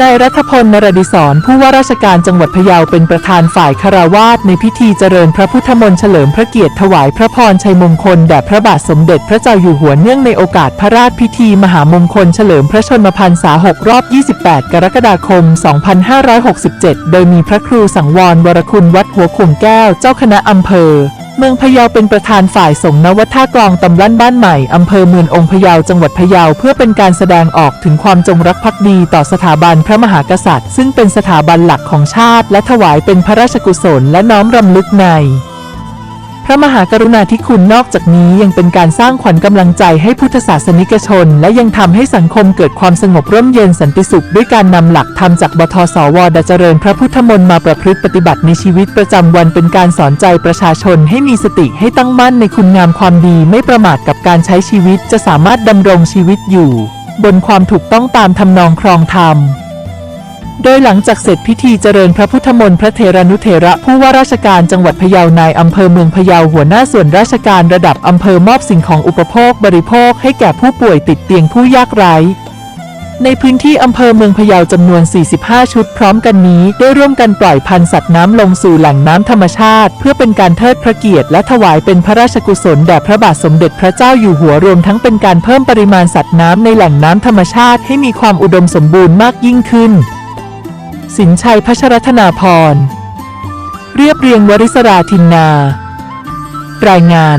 นายรัฐพลนรดิศรผู้ว่าราชการจังหวัดพะเยาเป็นประธานฝ่ายคารวาสในพิธีเจริญพระพุทธมนต์เฉลิมพระเกียรติถวายพระพรชัยมงคลแด่พระบาทสมเด็จพระเจ้าอยู่หัวเนื่องในโอกาสพระราชพิธีมหามงคลเฉลิมพระชนมพรรษา 6 รอบ 28 กรกฎาคม 2567 โดยมีพระครูสังวรวรคุณวัดหัวขุมแก้วเจ้าคณะอำเภอ เมืองพะเยาเป็นประธานฝ่ายสงฆ์นวัดท่ากลองตำลั่นบ้านใหม่ อำเภอเมืององค์พะเยาจังหวัดพะเยาเพื่อเป็นการแสดงออกถึงความจงรักภักดีต่อสถาบันพระมหากษัตริย์ ซึ่งเป็นสถาบันหลักของชาติ และถวายเป็นพระราชกุศลและน้อมรำลึกใน พระมหากรุณาธิคุณนอกจากนี้ยังเป็นการสร้างขวัญกำลังใจให้พุทธศาสนิกชน และยังทำให้สังคมเกิดความสงบร่มเย็นสันติสุข ด้วยการนำหลักธรรมจากบทสวดเจริญพระพุทธมนต์มาประพฤติปฏิบัติในชีวิตประจำวันเป็นการสอนใจประชาชนให้มีสติให้ตั้งมั่นในคุณงามความดีไม่ประมาทกับการใช้ชีวิตจะสามารถดำรงชีวิตอยู่ บนความถูกต้องตามทำนองครองธรรม โดยหลังจากเสร็จพิธีเจริญพระพุทธมนต์พระเทรานุเถระผู้ว่าราชการจังหวัดพะเยานายอำเภอเมืองพะเยาหัวหน้าส่วนราชการระดับอำเภอมอบสิ่งของอุปโภคบริโภคให้แก่ผู้ป่วยติดเตียงผู้ยากไร้ในพื้นที่อำเภอเมืองพะเยาจำนวน 45 ชุดพร้อมกันนี้ได้ร่วมกันปล่อยพันธุ์สัตว์น้ำลงสู่แหล่งน้ำธรรมชาติ เพื่อเป็นการเทิดพระเกียรติและถวายเป็นพระราชกุศลแด่พระบาทสมเด็จพระเจ้าอยู่หัวรวมทั้งเป็นการเพิ่มปริมาณสัตว์น้ำในแหล่งน้ำธรรมชาติให้มีความอุดมสมบูรณ์มากยิ่งขึ้น สินชัยพัชรธนาพร เรียบเรียงวริศราทินนา รายงาน